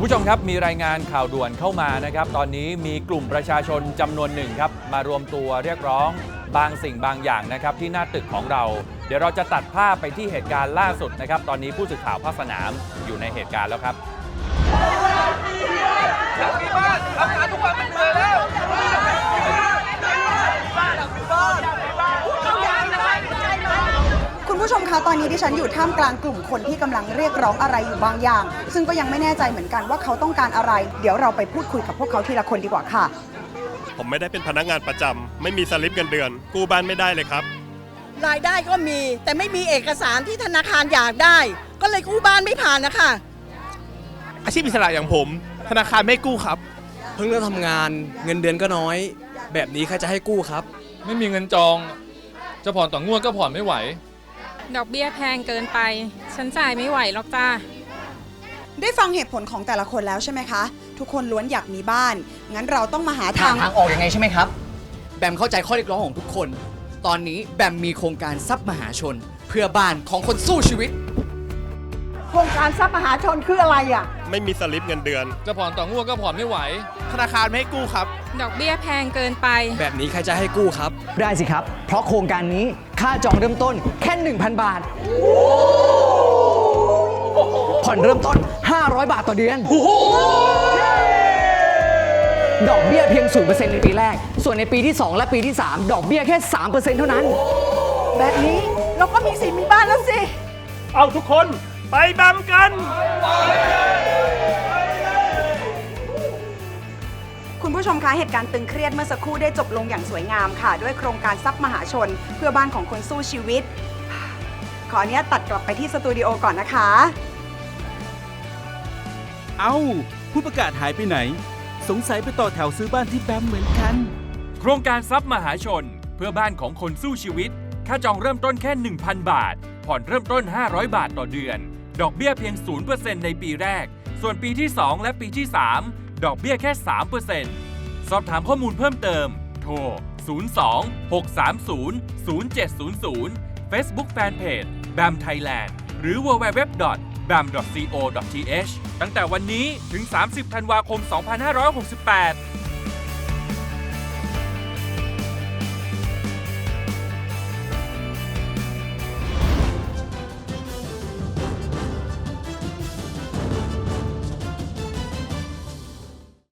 คุณผู้ชมครับมีรายงานข่าวด่วนเข้ามานะครับ ตอนนี้มีกลุ่มประชาชนจำนวนหนึ่งครับ มารวมตัวเรียกร้องบางสิ่งบางอย่างนะครับ ที่หน้าตึกของเรา เดี๋ยวเราจะตัดภาพไปที่เหตุการณ์ล่าสุดนะครับ ตอนนี้ผู้สื่อข่าวภาคสนามอยู่ในเหตุการณ์แล้วครับ ผู้ชมคะตอนนี้ดิฉันอยู่ท่ามกลางกลุ่มคนที่กำลังเรียกร้องอะไรอยู่บางอย่าง ซึ่งก็ยังไม่แน่ใจเหมือนกันว่าเขาต้องการอะไร เดี๋ยวเราไปพูดคุยกับพวกเขาทีละคนดีกว่าค่ะ ผมไม่ได้เป็นพนักงานประจำไม่มีสลิปเงินเดือน กู้บ้านไม่ได้เลยครับ รายได้ก็มีแต่ไม่มีเอกสารที่ธนาคารอยากได้ ก็เลยกู้บ้านไม่ผ่านนะคะอาชีพอิสระอย่างผม ธนาคารไม่กู้ครับ เพิ่งเริ่มทำงานเงินเดือนก็น้อย แบบนี้ใครจะให้กู้ครับ ไม่มีเงินจอง จะผ่อนต่องวดก็ผ่อนไม่ไหว ดอกเบี้ยแพงเกินไป ฉันจ่ายไม่ไหวหรอกจ้า ได้ฟังเหตุผลของแต่ละคนแล้วใช่ไหมคะ ทุกคนล้วนอยากมีบ้าน งั้นเราต้องมาหาทางทางออกยังไงใช่ไหมครับ แบมเข้าใจข้อเรียกร้องของทุกคน ตอนนี้แบมมีโครงการทรัพย์มหาชน เพื่อบ้านของคนสู้ชีวิต โครงการทรัพย์มหาชนคืออะไรอะ ไม่มีสลิปเงินเดือน จะผ่อนต่องวดก็ผ่อนไม่ไหว ธนาคารไม่ให้กู้ครับ ดอกเบี้ยแพงเกินไป แบบนี้ใครจะให้กู้ครับ ได้สิครับ เพราะโครงการนี้ค่าจองเริ่มต้นแค่ 1,000 บาท ผ่อนเริ่มต้น 500 บาทต่อเดือน ดอกเบี้ยเพียง 0%ในปีแรก ส่วนในปีที่ 2 และปีที่ 3 ดอกเบี้ยแค่ 3%เท่านั้น แบบนี้เราก็มีสิทธิ์มีบ้านแล้วสิ เอาทุกคน ไปบำกัน คุณผู้ชมคะเหตุการณ์ตึงเครียดเมื่อสักครู่ได้จบลงอย่างสวยงามค่ะ ด้วยโครงการทรัพย์มหาชน เพื่อบ้านของคนสู้ชีวิต ขออนุญาตตัดกลับไปที่สตูดิโอก่อนนะคะ เอ้า ผู้ประกาศหายไปไหน สงสัยไปต่อแถวซื้อบ้านที่แบมเหมือนกัน โครงการทรัพย์มหาชน เพื่อบ้านของคนสู้ชีวิต ค่าจองเริ่มต้นแค่ 1,000 บาท ผ่อนเริ่มต้น 500 บาทต่อเดือน ดอกเบี้ยเพียง 0%ในปีแรก ส่วนปีที่ 2 และปีที่ 3 ดอกเบี้ยแค่ 3%สอบถามข้อมูลเพิ่มเติม โทร 02 630 0700 Facebook Fanpage BAM Thailand หรือ www.bam.co.th ตั้งแต่วันนี้ถึง 30 ธันวาคม 2568